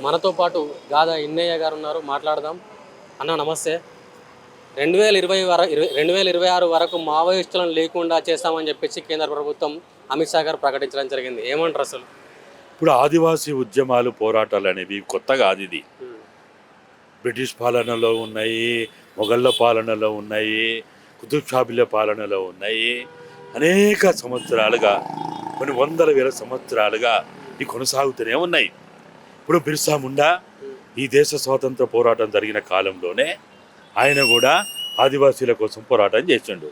మనతో పాటు గాదా ఇన్నయ్య గారు ఉన్నారు. మాట్లాడదాం. అన్న నమస్తే. రెండు వేల ఇరవై వర ఇరవై రెండు వేల ఇరవై ఆరు వరకు మావోయిస్టులను లేకుండా చేస్తామని చెప్పేసి కేంద్ర ప్రభుత్వం అమిత్ షా గారు ప్రకటించడం జరిగింది. ఏమంటారు అసలు? ఇప్పుడు ఆదివాసీ ఉద్యమాలు పోరాటాలు అనేవి కొత్తగా అది ఇది. బ్రిటిష్ పాలనలో ఉన్నాయి మొఘళ్ళ పాలనలో ఉన్నాయి కుతుబ్ షాబీల పాలనలో ఉన్నాయి. అనేక సంవత్సరాలుగా కొన్ని వందల వేల సంవత్సరాలుగా ఇవి కొనసాగుతూనే ఉన్నాయి. ఇప్పుడు బిర్సా ముండా? ఈ దేశ స్వాతంత్ర పోరాటం జరిగిన కాలంలోనే ఆయన కూడా ఆదివాసీల కోసం పోరాటం చేసిండు.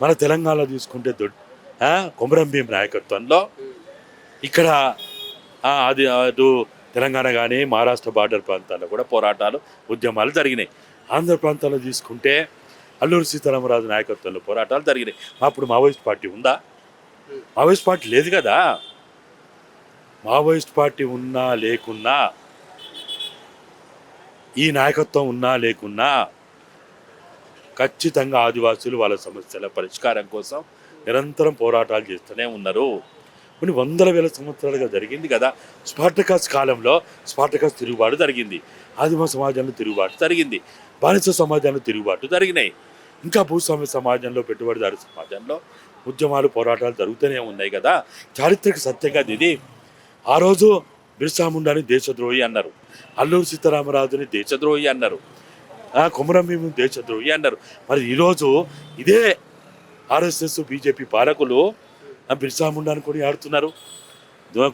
మన తెలంగాణ తీసుకుంటే దొడ్ ఆ, కొమరం భీం నాయకత్వంలో ఇక్కడ అది అటు తెలంగాణ కానీ మహారాష్ట్ర బార్డర్ ప్రాంతాల్లో కూడా పోరాటాలు ఉద్యమాలు జరిగినాయి. ఆంధ్ర ప్రాంతాల్లో తీసుకుంటే అల్లూరు సీతారామరాజు నాయకత్వంలో పోరాటాలు జరిగినాయి. అప్పుడు మావోయిస్ట్ పార్టీ ఉందా? మావోయిస్ట్ పార్టీ లేదు కదా? మావోయిస్ట్ పార్టీ ఉన్నా లేకున్నా ఈ నాయకత్వం ఉన్నా లేకున్నా ఖచ్చితంగా ఆదివాసులు వాళ్ళ సమస్యల పరిష్కారం కోసం నిరంతరం పోరాటాలు చేస్తూనే ఉన్నారు. కొన్ని వందల వేల సంవత్సరాలుగా జరిగింది కదా. స్పార్టకాస్ కాలంలో స్పార్టకస్ తిరుగుబాటు జరిగింది. ఆదిమ సమాజంలో తిరుగుబాటు జరిగింది. బానిస సమాజంలో తిరుగుబాటు జరిగినాయి. ఇంకా భూస్వామ్య సమాజంలో పెట్టుబడిదారు సమాజంలో ఉద్యమాలు పోరాటాలు జరుగుతూనే ఉన్నాయి కదా. చారిత్రక సత్యంగా ఇది ఆ రోజు బిర్సా ముండాని దేశద్రోహి అన్నారు. అల్లూరు సీతారామరాజుని దేశద్రోహి అన్నారు. ఆ, దేశద్రోహి అన్నారు. మరి ఈరోజు ఇదే ఆర్ఎస్ఎస్ బీజేపీ పాలకులు ఆ బిర్సా ముండాని కూడా ఆడుతున్నారు. దో-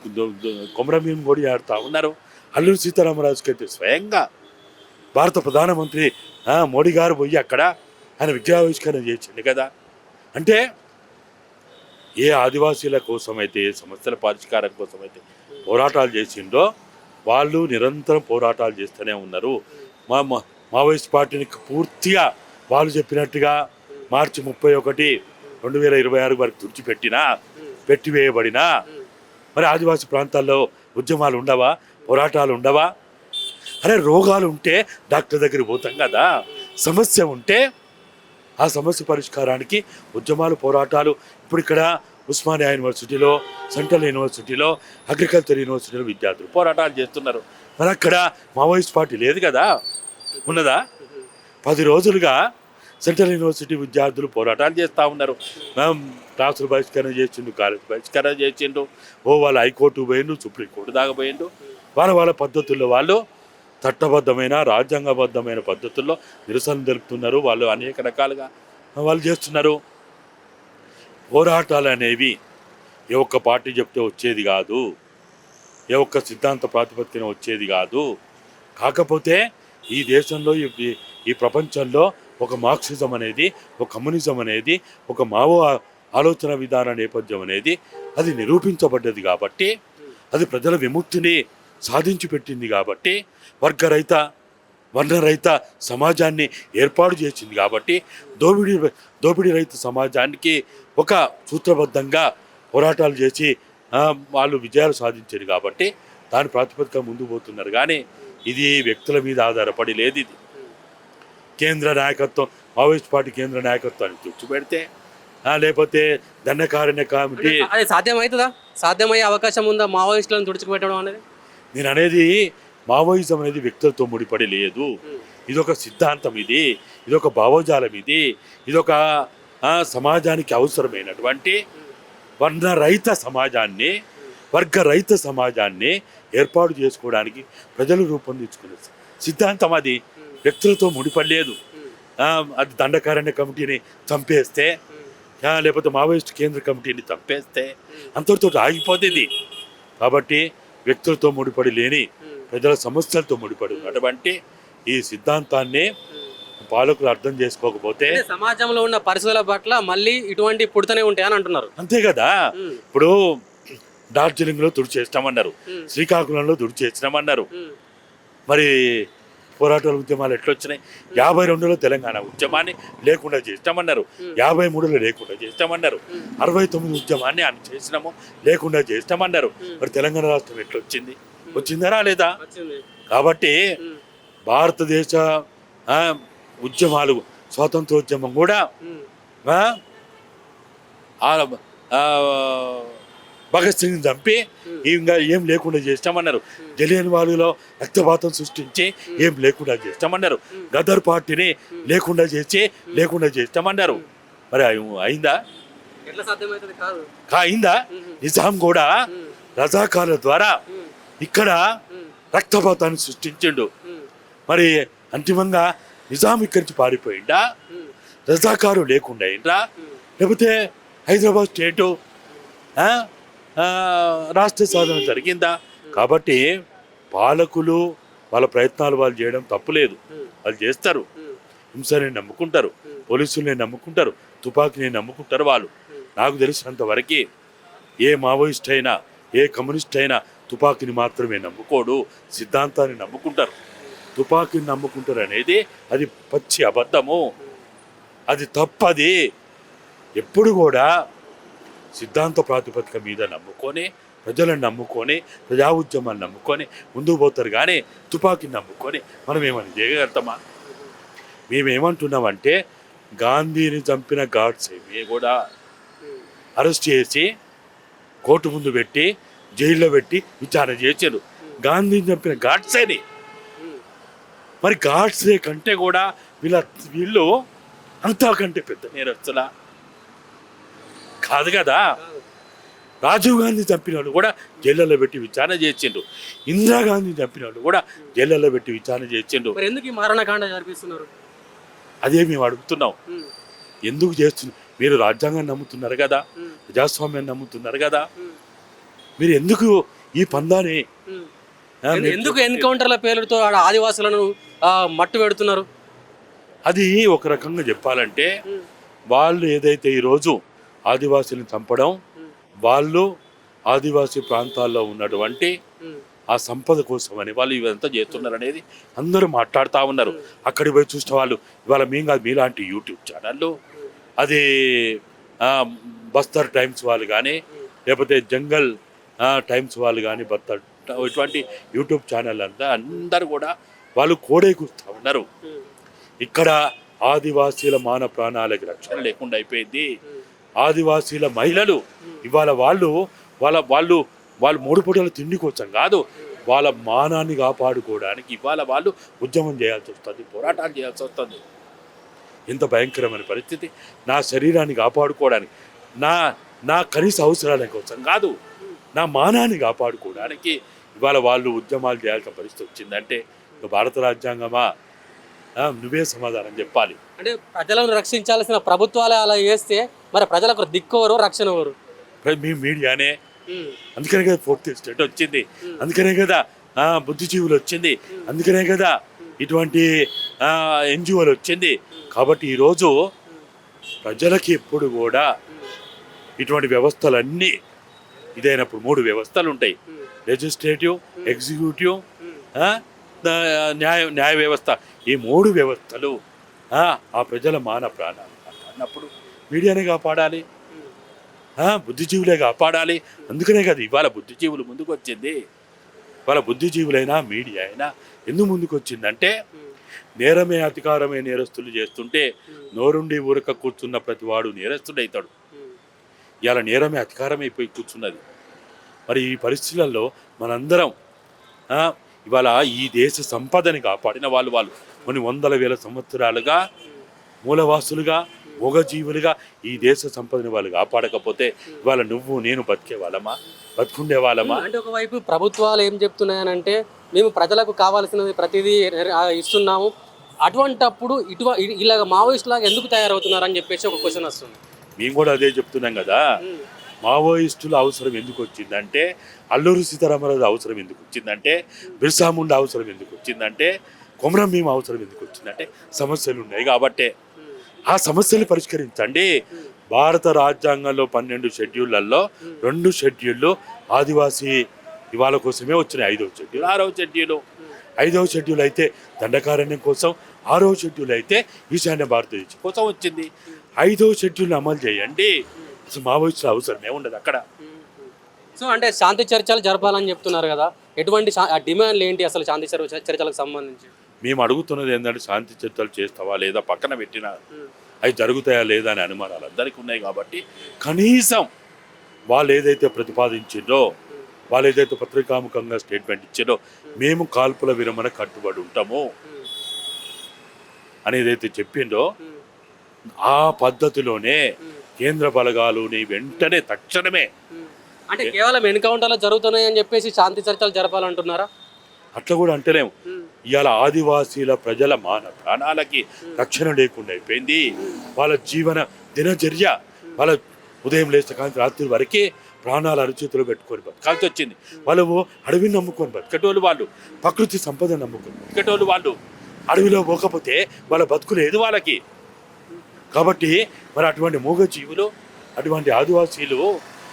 కూడా ఆడుతూ ఉన్నారు. అల్లూరు సీతారామరాజుకి అయితే స్వయంగా భారత ప్రధానమంత్రి మోడీ గారు పోయి అక్కడ ఆయన విగ్రహావిష్కరణ చేసిండు కదా. అంటే ఏ ఆదివాసీల కోసమైతే ఏ సమస్యల పరిష్కారం కోసమైతే పోరాటాలు చేసిండో వాళ్ళు నిరంతరం పోరాటాలు చేస్తూనే ఉన్నారు. మా మా- మావోయిస్ట్ పార్టీని పూర్తిగా వాళ్ళు చెప్పినట్టుగా మార్చి ముప్పై ఒకటి రెండు వేల ఇరవై ఆరు వరకు తుడిచిపెట్టినా పెట్టివేయబడినా మరి ఆదివాసీ ప్రాంతాల్లో ఉద్యమాలు ఉండవా? పోరాటాలు ఉండవా? అరే రోగాలు ఉంటే డాక్టర్ దగ్గరికి పోతాం కదా. సమస్య ఉంటే ఆ సమస్య పరిష్కారానికి ఉద్యమాలు పోరాటాలు. ఇప్పుడు ఇక్కడ ఉస్మానియా యూనివర్సిటీలో సెంట్రల్ యూనివర్సిటీలో అగ్రికల్చర్ యూనివర్సిటీలో విద్యార్థులు పోరాటాలు చేస్తున్నారు. మరి అక్కడ మావోయిస్ట్ పార్టీ లేదు కదా? ఉన్నదా? పది రోజులుగా సెంట్రల్ యూనివర్సిటీ విద్యార్థులు పోరాటాలు చేస్తూ ఉన్నారు. మేము క్లాసులు బహిష్కరణ చేసిండు కాలేజ్ బహిష్కరణ చేసిండు. ఓ వాళ్ళు హైకోర్టు పోయిండు సుప్రీంకోర్టు దాకా పోయిండు. వాళ్ళ వాళ్ళ పద్ధతుల్లో వాళ్ళు చట్టబద్ధమైన రాజ్యాంగబద్ధమైన పద్ధతుల్లో నిరసన తెలుపుతున్నారు. వాళ్ళు అనేక రకాలుగా వాళ్ళు చేస్తున్నారు. పోరాటాలు అనేవి ఏ ఒక్క పార్టీ చెప్తే వచ్చేది కాదు. ఏ ఒక్క సిద్ధాంత ప్రాతిపత్తిన వచ్చేది కాదు. కాకపోతే ఈ దేశంలో ఈ- ఈ ప్రపంచంలో ఒక మార్క్సిజం అనేది ఒక కమ్యూనిజం అనేది ఒక మావో ఆలోచన విధాన నేపథ్యం అనేది అది నిరూపించబడ్డది కాబట్టి అది ప్రజల విముక్తిని సాధించి పెట్టింది కాబట్టి వర్గరహిత వర్ణరహిత సమాజాన్ని ఏర్పాటు చేసింది కాబట్టి దోపిడీ దోపిడీ రహిత సమాజానికి ఒక సూత్రబద్ధంగా పోరాటాలు చేసి వాళ్ళు విజయాలు సాధించారు కాబట్టి దాని ప్రాతిపదిక ముందు పోతున్నారు. కానీ ఇది వ్యక్తుల మీద ఆధారపడి లేదు ఇది. కేంద్ర నాయకత్వం మావోయిస్ట్ పార్టీ కేంద్ర నాయకత్వాన్ని తుడిచిపెడితే లేకపోతే దండకారణ్య కమిటీ అది సాధ్యమవుతుందా సాధ్యమయ్యే అవకాశం ఉందా మావోయిస్టులను తుడుచుకుపెట్టడం అనేది? నేను అనేది మావోయిజం అనేది వ్యక్తులతో ముడిపడి లేదు. ఇదొక సిద్ధాంతం ఇది. ఇదొక భావజాలం ఇది. ఇదొక సమాజానికి అవసరమైనటువంటి వర్ణరహిత సమాజాన్ని వర్గరహిత సమాజాన్ని ఏర్పాటు చేసుకోవడానికి ప్రజలు రూపొందించుకునే సిద్ధాంతం అది. వ్యక్తులతో ముడిపడలేదు. అది దండకారణ్య కమిటీని చంపేస్తే లేకపోతే మావోయిస్ట్ కేంద్ర కమిటీని చంపేస్తే అంతటితో ఆగిపోతుంది కాబట్టి వ్యక్తులతో ముడిపడి లేని ప్రజల సమస్యలతో ముడిపడి ఉన్నటువంటి ఈ సిద్ధాంతాన్ని పాలకులు అర్థం చేసుకోకపోతే సమాజంలో ఉన్న పరిస్థితుల పట్ల మళ్ళీ ఇటువంటి పుడుతూనే ఉంటాయి అని అంటున్నారు. అంతే కదా? ఇప్పుడు దుడి చేస్తామన్నారు ఉమ్, శ్రీకాకుళంలో దుడి చేసినామన్నారు ఉమ్, మరి పోరాటాల ఉద్యమాలు ఎట్లొచ్చినాయి? యాభై రెండులో తెలంగాణ ఉద్యమాన్ని లేకుండా చేస్తామన్నారు. యాభై మూడులో లేకుండా చేస్తామన్నారు. అరవై తొమ్మిది ఉద్యమాన్ని అని చేసినాము లేకుండా చేస్తామన్నారు. మరి తెలంగాణ రాష్ట్రం ఎట్లొచ్చింది? వచ్చిందా రాలేదా? కాబట్టి భారతదేశ ఉద్యమాలు స్వాతంత్రోద్యమం కూడా భగత్ సింగ్ చంపి ఇంకా ఏం లేకుండా చేస్తామన్నారు. జలియన్ వాలులో రక్తపాతం సృష్టించి ఏం లేకుండా చేస్తామన్నారు. గదర్ పార్టీని లేకుండా చేసి లేకుండా చేస్తామన్నారు. మరి అయి- అయిందా? అయిందా? నిజాం కూడా రజాకాల ద్వారా ఇక్కడ రక్తపాతాన్ని సృష్టించిండు. మరి అంతిమంగా నిజాం ఇక్కడి నుంచి పారిపోయిందా? రజాకారు లేకుండా అయిందా? లేకపోతే హైదరాబాద్ స్టేటు రాష్ట్ర సాధన జరిగిందా? కాబట్టి పాలకులు వాళ్ళ ప్రయత్నాలు వాళ్ళు చేయడం తప్పులేదు వాళ్ళు చేస్తారు. హింసని నమ్ముకుంటారు. పోలీసుల్ని నమ్ముకుంటారు. తుపాకీని నమ్ముకుంటారు వాళ్ళు. నాకు తెలిసినంతవరకు ఏ మావోయిస్ట్ అయినా ఏ కమ్యూనిస్ట్ అయినా తుపాకీని మాత్రమే నమ్ముకోడు. సిద్ధాంతాన్ని నమ్ముకుంటారు. తుపాకీని నమ్ముకుంటారు అనేది అది పచ్చి అబద్ధము. అది తప్పది. ఎప్పుడు కూడా సిద్ధాంత ప్రాతిపదిక మీద నమ్ముకొని ప్రజలను నమ్ముకొని ప్రజా ఉద్యమాన్ని నమ్ముకొని ముందుకు పోతారు కానీ తుపాకీని నమ్ముకొని మనం ఏమైనా చేయగలుగుతామా? మేమేమంటున్నామంటే గాంధీని చంపిన గాడ్స్ మేము కూడా అరెస్ట్ చేసి కోర్టు ముందు పెట్టి జైల్లో పెట్టి విచారణ చేశారు గాంధీని చంపిన గాడ్సేని మరి గాడ్సే కంటే కూడా వీళ్ళ వీళ్ళు అంతకంటే పెద్ద నేరస్తులా? కాదు కదా. రాజీవ్ గాంధీ చంపిన వాళ్ళు కూడా జైళ్ళలో పెట్టి విచారణ చేసిండు ఇందిరాగాంధీ చంపిన వాళ్ళు కూడా జైళ్ళలో పెట్టి విచారణ చేసిండు ఎందుకు ఈ మారణకాండ జరిపిస్తున్నారు? అదే మేము అడుగుతున్నాం. ఎందుకు చేస్తున్నారు? మీరు రాజ్యాంగాన్ని నమ్ముతున్నారు కదా. ప్రజాస్వామ్యాన్ని నమ్ముతున్నారు కదా. మీరు ఎందుకు ఈ పందాన్ని ఎందుకు ఎన్కౌంటర్ల పేరుతో ఆదివాసులను మట్టు పెడుతున్నారు? అది ఒక రకంగా చెప్పాలంటే వాళ్ళు ఏదైతే ఈరోజు ఆదివాసీలను చంపడం వాళ్ళు ఆదివాసీ ప్రాంతాల్లో ఉన్నటువంటి ఆ సంపద కోసం అని వాళ్ళు ఇవంతా చేస్తున్నారు అనేది అందరూ మాట్లాడుతూ ఉన్నారు. అక్కడికి పోయి చూసిన వాళ్ళు ఇవాళ మేము కాదు మీలాంటి యూట్యూబ్ ఛానళ్ళు. అది బస్తర్ టైమ్స్ వాళ్ళు కానీ లేకపోతే జంగల్ టైమ్స్ వాళ్ళు కానీ బస్తర్ ఇటువంటి యూట్యూబ్ ఛానల్ అంతా అందరూ కూడా వాళ్ళు కోడే కూస్తూ ఉన్నారు ఇక్కడ ఆదివాసీల మాన ప్రాణాలకు రక్షణ లేకుండా అయిపోయింది. ఆదివాసీల మహిళలు. ఇవాళ వాళ్ళు వాళ్ళ వాళ్ళు వాళ్ళు మూడు పూటల తిండి కోసం కాదు. వాళ్ళ మానాన్ని కాపాడుకోవడానికి ఇవాళ వాళ్ళు ఉద్యమం చేయాల్సి వస్తుంది పోరాటాలు చేయాల్సి వస్తుంది. ఎంత భయంకరమైన పరిస్థితి. నా శరీరాన్ని కాపాడుకోవడానికి నా నా కనీస అవసరాల కోసం కాదు. నా మానాన్ని కాపాడుకోవడానికి ఇవాళ వాళ్ళు ఉద్యమాలు చేయాల్సిన పరిస్థితి వచ్చిందంటే భారత రాజ్యాంగమా? నువ్వే సమాధానం చెప్పాలి. అంటే ప్రజలను రక్షించాల్సిన ప్రభుత్వాలే అలా చేస్తే మరి ప్రజలకు దిక్కోరు రక్షణ ఎవరు? మీ మీడియానే. అందుకనే కదా ఫోర్త్ స్టేట్ వచ్చింది. అందుకనే కదా ఆ, బుద్ధిజీవులు వచ్చింది. అందుకనే కదా ఇటువంటి ఎన్జిఓలు వచ్చింది. కాబట్టి ఈరోజు ప్రజలకి ఎప్పుడు కూడా ఇటువంటి వ్యవస్థలన్నీ ఇదైనప్పుడు మూడు వ్యవస్థలు ఉంటాయి లెజిస్లేటివ్ ఎగ్జిక్యూటివ్ న్యాయ న్యాయ వ్యవస్థ. ఈ మూడు వ్యవస్థలు ఆ, ప్రజల మాన ప్రాణాలు. కాపాడినప్పుడు మీడియానే కాపాడాలి. బుద్ధిజీవులే కాపాడాలి. అందుకనే కదా ఇవాళ బుద్ధిజీవులు ముందుకు వచ్చింది ఇవాళ బుద్ధిజీవులైనా మీడియా అయినా ఎందుకు ముందుకు వచ్చిందంటే నేరమే అధికారమే నేరస్తులు చేస్తుంటే నోరుండి ఊరక కూర్చున్న ప్రతివాడు నేరస్తుడైతాడు ఇవాళ నేరమే అధికారమైపోయి కూర్చున్నది. మరి ఈ పరిస్థితులలో మనందరం ఇవాళ ఈ దేశ సంపదని కాపాడిన వాళ్ళు వాళ్ళు. కొన్ని వందల వేల సంవత్సరాలుగా మూలవాసులుగా మూగజీవులుగా ఈ దేశ సంపదని వాళ్ళు కాపాడకపోతే ఇవాళ నువ్వు నేను బతికే వాళ్ళమా? బతుకుండే వాళ్ళమా? అంటే ఒకవైపు ప్రభుత్వాలు ఏం చెప్తున్నాయనంటే మేము ప్రజలకు కావాల్సినది ప్రతిదీ ఇస్తున్నాము. అటువంటప్పుడు ఇటువ ఇ- ఇలాగ మావోయిస్ట్ లాగా ఎందుకు తయారవుతున్నారని చెప్పేసి ఒక క్వశ్చన్ వస్తుంది. మేము కూడా అదే చెప్తున్నాం కదా. మావోయిస్టుల అవసరం ఎందుకు వచ్చిందంటే అల్లూరి సీతారామరాజు అవసరం ఎందుకు వచ్చిందంటే బిర్సా ముండా అవసరం ఎందుకు వచ్చిందంటే కొమరం భీం అవసరం ఎందుకు వచ్చిందంటే సమస్యలు ఉన్నాయి కాబట్టే. ఆ సమస్యలు పరిష్కరించండి. భారత రాజ్యాంగంలో పన్నెండు షెడ్యూళ్ళలో రెండు షెడ్యూళ్ళు ఆదివాసీ ఇవాళ కోసమే వచ్చినాయి. ఐదవ షెడ్యూల్. ఆరవ షెడ్యూల్. ఐదవ షెడ్యూల్ అయితే దండకారణ్యం కోసం ఆరవ షెడ్యూల్ అయితే ఈశాన్య భారతదేశం. కోసం వచ్చింది. ఐదవ షెడ్యూల్ అమలు చేయండి. అసలు మావోయిస్టుల అవసరమే ఉండదు అక్కడ. సో అంటే శాంతి చర్చలు జరపాలని చెప్తున్నారు కదా. ఎటువంటి డిమాండ్లు ఏంటి అసలు శాంతి చర్చ- చర్చలకు సంబంధించి? మేము అడుగుతున్నది ఏంటంటే శాంతి చర్చలు చేస్తావా లేదా పక్కన పెట్టినా అవి జరుగుతాయా లేదా అనే అనుమానాలు అందరికీ ఉన్నాయి కాబట్టి కనీసం వాళ్ళు ఏదైతే ప్రతిపాదించిందో వాళ్ళు ఏదైతే పత్రికాముఖంగా స్టేట్మెంట్ ఇచ్చారో మేము కాల్పుల విరమణ కట్టుబడి ఉంటాము అని ఏదైతే చెప్పిండో ఆ పద్ధతిలోనే కేంద్ర బలగాలుని వెంటనే తక్షణమే అంటే కేవలం ఎన్కౌంటర్లు జరుగుతున్నాయి అని చెప్పేసి శాంతి చర్చలు జరపాలంటున్నారా? అట్లా కూడా అంటలేము. ఇవాళ ఆదివాసీల ప్రజల మాన ప్రాణాలకి రక్షణ లేకుండా అయిపోయింది. వాళ్ళ జీవన దినచర్య వాళ్ళ ఉదయం లేస్తే కానీ రాత్రి వరకే ప్రాణాలు అరుచేతులు పెట్టుకొని బతకాల్సి వచ్చింది. వాళ్ళు అడవిని నమ్ముకొని బతికటోళ్ళు వాళ్ళు ప్రకృతి సంపద నమ్ముకొని బతికటోళ్ళు వాళ్ళు. అడవిలో పోకపోతే వాళ్ళ బతుకు లేదు వాళ్ళకి. కాబట్టి మరి అటువంటి మూగ జీవులు అటువంటి ఆదివాసీలు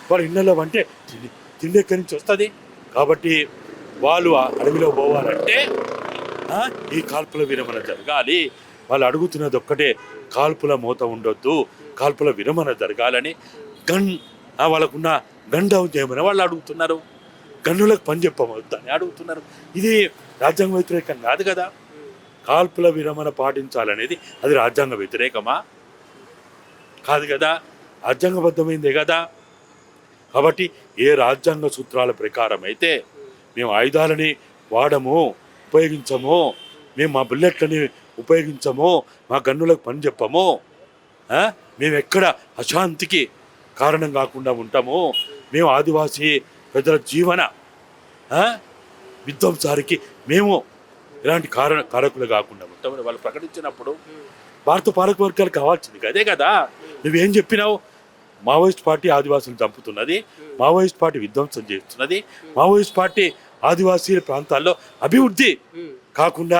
వాళ్ళ ఇళ్ళలో అంటే తిండి తిండి ఎక్కడి నుంచి వస్తుంది? కాబట్టి వాళ్ళు అడవిలో పోవాలంటే ఈ కాల్పుల విరమణ జరగాలి. వాళ్ళు అడుగుతున్నది ఒక్కటే కాల్పుల మూత ఉండొద్దు కాల్పుల విరమణ జరగాలని గన్ వాళ్ళకున్న గన్ డౌన్ చేయమని వాళ్ళు అడుగుతున్నారు. గన్నులకు పని చెప్పవద్దని అడుగుతున్నారు. ఇది రాజ్యాంగ వ్యతిరేకం కాదు కదా. కాల్పుల విరమణ పాటించాలనేది అది రాజ్యాంగ వ్యతిరేకమా? కాదు కదా. రాజ్యాంగబద్ధమైందే కదా. కాబట్టి ఏ రాజ్యాంగ సూత్రాల ప్రకారం అయితే మేము ఆయుధాలని వాడము ఉపయోగించము? మేము మా బుల్లెట్లని ఉపయోగించము? మా గన్నులకు పని చెప్పము? మేము ఎక్కడ అశాంతికి కారణం కాకుండా ఉంటాము? మేము ఆదివాసీ ప్రజల జీవన ఆ? విధ్వంసానికి మేము ఇలాంటి కారణ కారకులు కాకుండా ఉంటామని వాళ్ళు ప్రకటించినప్పుడు భారత పాలక వర్గాలు కావాల్సింది అదే కదా? నువ్వేం చెప్పినావు? మావోయిస్ట్ పార్టీ ఆదివాసులు చంపుతున్నది. మావోయిస్ట్ పార్టీ విధ్వంసం చేస్తున్నది. మావోయిస్ట్ పార్టీ ఆదివాసీ ప్రాంతాల్లో అభివృద్ధి కాకుండా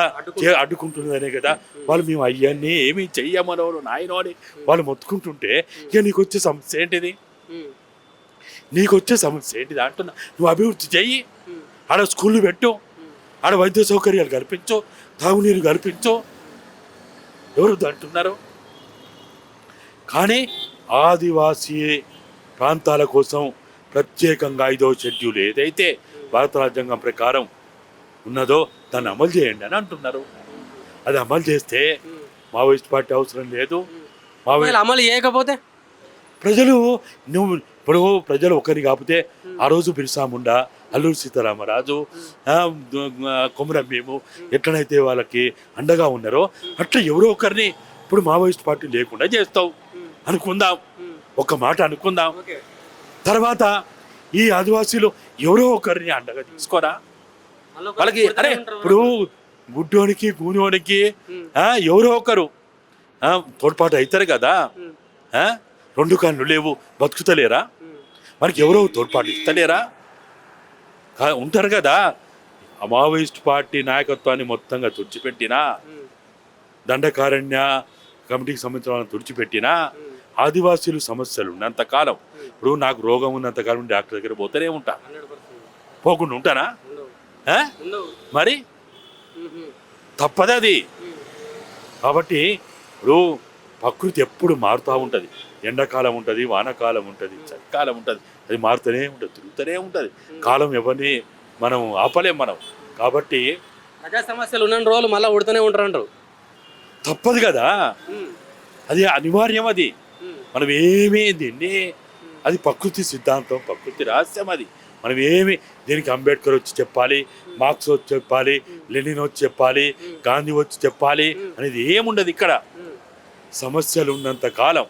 అడ్డుకుంటున్నదనే కదా. వాళ్ళు మేము అయ్యాన్ని ఏమీ చెయ్యమనోరు నాయనో అని వాళ్ళు మొత్తుకుంటుంటే ఇక నీకు వచ్చే సమస్య ఏంటిది? నీకు వచ్చే సమస్య ఏంటిది అంటున్నా. నువ్వు అభివృద్ధి చెయ్యి. ఆడ స్కూళ్ళు పెట్టు. ఆడ వైద్య సౌకర్యాలు కల్పించు. తాగునీరు కల్పించు. ఎవరు అంటున్నారు? కానీ ఆదివాసీ ప్రాంతాల కోసం ప్రత్యేకంగా ఐదో షెడ్యూల్ ఏదైతే భారత రాజ్యాంగం ప్రకారం ఉన్నదో దాన్ని అమలు చేయండి అని అంటున్నారు. అది అమలు చేస్తే మావోయిస్ట్ పార్టీ అవసరం లేదు. మావోయిస్ట్ అమలు చేయకపోతే? ప్రజలు నువ్వు ఇప్పుడు ప్రజలు ఒకరిని కాకపోతే ఆ రోజు బిర్సా ముండా అల్లూరు సీతారామరాజు కొమరం భీము ఎట్లనైతే వాళ్ళకి అండగా ఉన్నారో అట్లా ఎవరో ఒకరిని ఇప్పుడు మావోయిస్ట్ పార్టీ లేకుండా చేస్తావు. అనుకుందాం. ఒక మాట అనుకుందాం. తర్వాత ఈ ఆదివాసీలు ఎవరో ఒకరిని అండగా తీసుకోరా? వాళ్ళకి అరే ఇప్పుడు గుడ్డోనికి గూనోనికి ఎవరో ఒకరు తోడ్పాటు అవుతారు కదా? రెండు కళ్ళు లేవు బతుకుతలేరా? మనకి ఎవరో తోడ్పాటు ఇస్తలేరా? ఉంటారు కదా? మావోయిస్ట్ పార్టీ నాయకత్వాన్ని మొత్తంగా తుడిచిపెట్టినా దండకారణ్య కమిటీకి సంబంధించిన తుడిచిపెట్టినా ఆదివాసీలు సమస్యలు ఉన్నంత కాలం ఇప్పుడు నాకు రోగం ఉన్నంత కాలం డాక్టర్ దగ్గర పోతూనే ఉంటా. పోకుండా ఉంటానా? మరి? తప్పదు అది కాబట్టి ఇప్పుడు ప్రకృతి ఎప్పుడు మారుతూ ఉంటుంది. ఎండాకాలం ఉంటుంది వానాకాలం ఉంటుంది చలికాలం ఉంటుంది. అది మారుతూనే ఉంటుంది తిరుగుతూనే ఉంటుంది. కాలం ఎవరిని మనం ఆపలేం మనం. కాబట్టి ప్రజా సమస్యలు ఉన్న రోజులు మళ్ళీ ఉడుతూనే ఉంటారు అంటారు తప్పదు కదా. అది అనివార్యం అది. మనం ఏమీ దీన్ని అది ప్రకృతి సిద్ధాంతం ప్రకృతి రహస్యం అది. మనం ఏమి దీనికి అంబేద్కర్ వచ్చి చెప్పాలి మార్క్స్ వచ్చి చెప్పాలి లెనిన్ వచ్చి చెప్పాలి గాంధీ వచ్చి చెప్పాలి అనేది ఏముండదు ఇక్కడ. సమస్యలు ఉన్నంత కాలం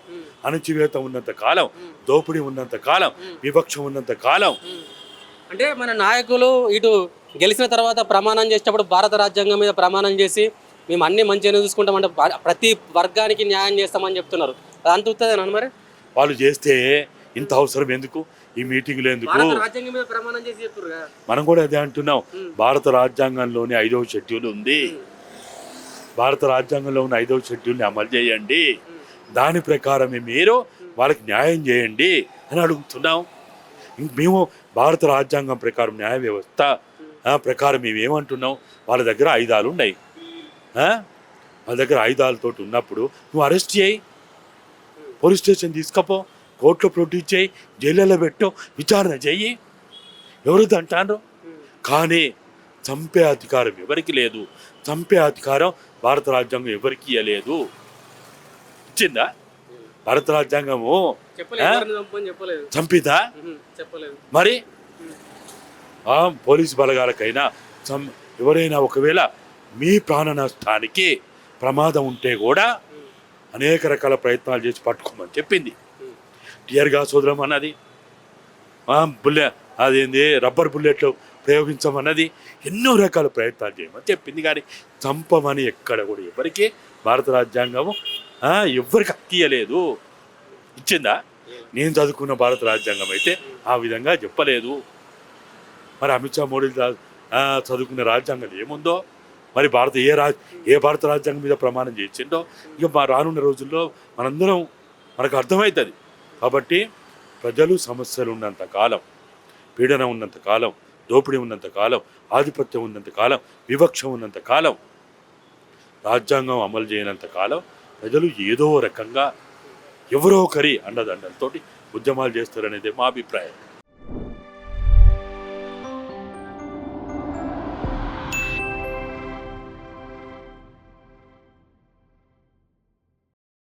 అణచివేత ఉన్నంత కాలం దోపిడీ ఉన్నంత కాలం వివక్ష ఉన్నంత కాలం. అంటే మన నాయకులు ఇటు గెలిచిన తర్వాత ప్రమాణం చేసేటప్పుడు భారత రాజ్యాంగం మీద ప్రమాణం చేసి మేము అన్ని మంచిగానే చూసుకుంటామంటే ప్రతి వర్గానికి న్యాయం చేస్తామని చెప్తున్నారు. అది అంత ఉత్తదేనా మరి? వాళ్ళు చేస్తే ఇంత అవసరం ఎందుకు? ఈ మీటింగ్లు ఎందుకు? మనం కూడా అదే అంటున్నాం. భారత రాజ్యాంగంలోని ఐదవ షెడ్యూల్ ఉంది. భారత రాజ్యాంగంలో ఉన్న ఐదవ షెడ్యూల్ని అమలు చేయండి. దాని ప్రకారమే మీరు వాళ్ళకి న్యాయం చేయండి అని అడుగుతున్నాం. మేము భారత రాజ్యాంగం ప్రకారం న్యాయ వ్యవస్థ ఆ, ప్రకారం మేము ఏమంటున్నాం? వాళ్ళ దగ్గర ఆయుధాలు ఉన్నాయి? వాళ్ళ దగ్గర ఆయుధాలతోటి ఉన్నప్పుడు నువ్వు అరెస్ట్ చేయి. పోలీస్ స్టేషన్ తీసుకపో కోర్టులో ప్రొడ్యూస్ చేయి జైళ్ళలో పెట్టు విచారణ చెయ్యి ఎవరు అంటారు? కానీ చంపే అధికారం ఎవరికి లేదు. చంపే అధికారం భారత రాజ్యాంగం ఎవరికి ఇవ్వలేదు ఇచ్చిందా? భారత రాజ్యాంగము చంపిదా? మరి? ఆ పోలీసు బలగాలకైనా ఎవరైనా ఒకవేళ మీ ప్రాణ నష్టానికి ప్రమాదం ఉంటే కూడా అనేక రకాల ప్రయత్నాలు చేసి పట్టుకోమని చెప్పింది. ఉమ్. టియర్ సోదరం అన్నది. బుల్లె అదేంది రబ్బర్ బుల్లెట్లు ప్రయోగించమన్నది. ఎన్నో రకాల ప్రయత్నాలు చేయమని చెప్పింది. కానీ చంపమని ఎక్కడ కూడా ఎవరికి భారత రాజ్యాంగం ఎవరికి ఎవ్వరికి హక్కియలేదు ఇచ్చిందా? నేను చదువుకున్న భారత రాజ్యాంగం అయితే ఆ విధంగా చెప్పలేదు. మరి అమిత్ షా మోడీ చదువుకున్న రాజ్యాంగం ఏముందో? మరి భారత ఏ రాజ్ ఏ భారత రాజ్యాంగం మీద ప్రమాణం చేసిండో ఇక మా రానున్న రోజుల్లో మనందరం మనకు అర్థమవుతుంది. కాబట్టి ప్రజలు సమస్యలు ఉన్నంత కాలం పీడన ఉన్నంత కాలం దోపిడీ ఉన్నంత కాలం ఆధిపత్యం ఉన్నంత కాలం వివక్ష ఉన్నంత కాలం రాజ్యాంగం అమలు చేయనంత కాలం ప్రజలు ఏదో రకంగా ఎవరో ఒకరి అండదండలతోటి ఉద్యమాలు చేస్తారనేది మా అభిప్రాయం.